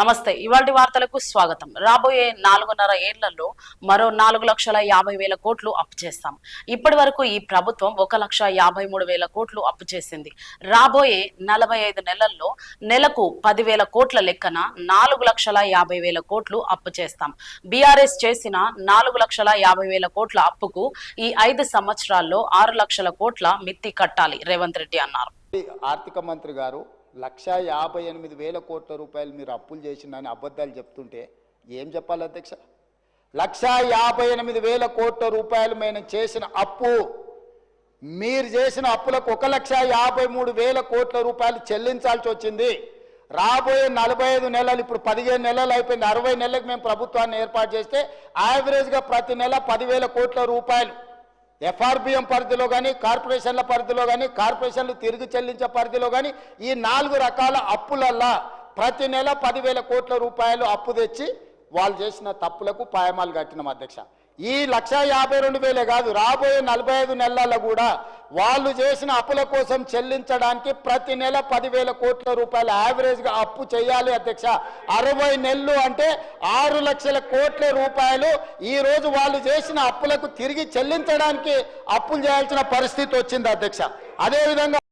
నమస్తే. ఇవాటి వార్తలకు స్వాగతం. రాబోయే నాలుగున్నర ఏళ్ళలో మరో నాలుగు లక్షల యాభై వేల కోట్లు అప్పు చేస్తాం. ఇప్పటి వరకు ఈ ప్రభుత్వం ఒక లక్ష యాభై మూడు వేల కోట్లు అప్పు చేసింది. రాబోయే నలభై ఐదు నెలల్లో నెలకు పదివేల కోట్ల లెక్కన నాలుగు లక్షల యాభై వేల కోట్లు అప్పు చేస్తాం. బీఆర్ఎస్ చేసిన నాలుగు లక్షల యాభై వేల కోట్ల అప్పుకు ఈ ఐదు సంవత్సరాల్లో ఆరు లక్షల కోట్ల మిత్తి కట్టాలి. రేవంత్ రెడ్డి అన్నారు. ఆర్థిక మంత్రి గారు లక్షా యాభై ఎనిమిది వేల కోట్ల రూపాయలు మీరు అప్పులు చేసిందని అబద్ధాలు చెప్తుంటే ఏం చెప్పాలి అధ్యక్ష? లక్షా యాభై ఎనిమిది వేల కోట్ల రూపాయలు మేము చేసిన అప్పు మీరు చేసిన అప్పులకు ఒక లక్ష యాభై మూడు వేల కోట్ల రూపాయలు చెల్లించాల్సి వచ్చింది. రాబోయే నలభై ఐదు నెలలు ఇప్పుడు పదిహేను నెలలు అయిపోయింది. అరవై నెలలకు మేము ప్రభుత్వాన్ని ఏర్పాటు చేస్తే యావరేజ్గా ప్రతి నెల పదివేల కోట్ల రూపాయలు ఎఫ్ఆర్బిఎం పరిధిలో కానీ కార్పొరేషన్ల పరిధిలో కానీ కార్పొరేషన్లు తిరిగి చెల్లించే పరిధిలో కానీ ఈ నాలుగు రకాల అప్పులల్లా ప్రతి నెల పదివేల కోట్ల రూపాయలు అప్పు తెచ్చి వాళ్ళు చేసిన తప్పులకు పాయమాలు కట్టినాం అధ్యక్ష. ఈ లక్ష యాభై రెండు వేలే కాదు రాబోయే నలభై ఐదు నెలల్లో కూడా వాళ్ళు చేసిన అప్పుల కోసం చెల్లించడానికి ప్రతి నెల పదివేల కోట్ల రూపాయలు యావరేజ్గా అప్పు చేయాలి అధ్యక్ష. అరవై నెలలు అంటే ఆరు లక్షల కోట్ల రూపాయలు ఈరోజు వాళ్ళు చేసిన అప్పులకు తిరిగి చెల్లించడానికి అప్పులు చేయాల్సిన పరిస్థితి వచ్చింది అధ్యక్ష. అదేవిధంగా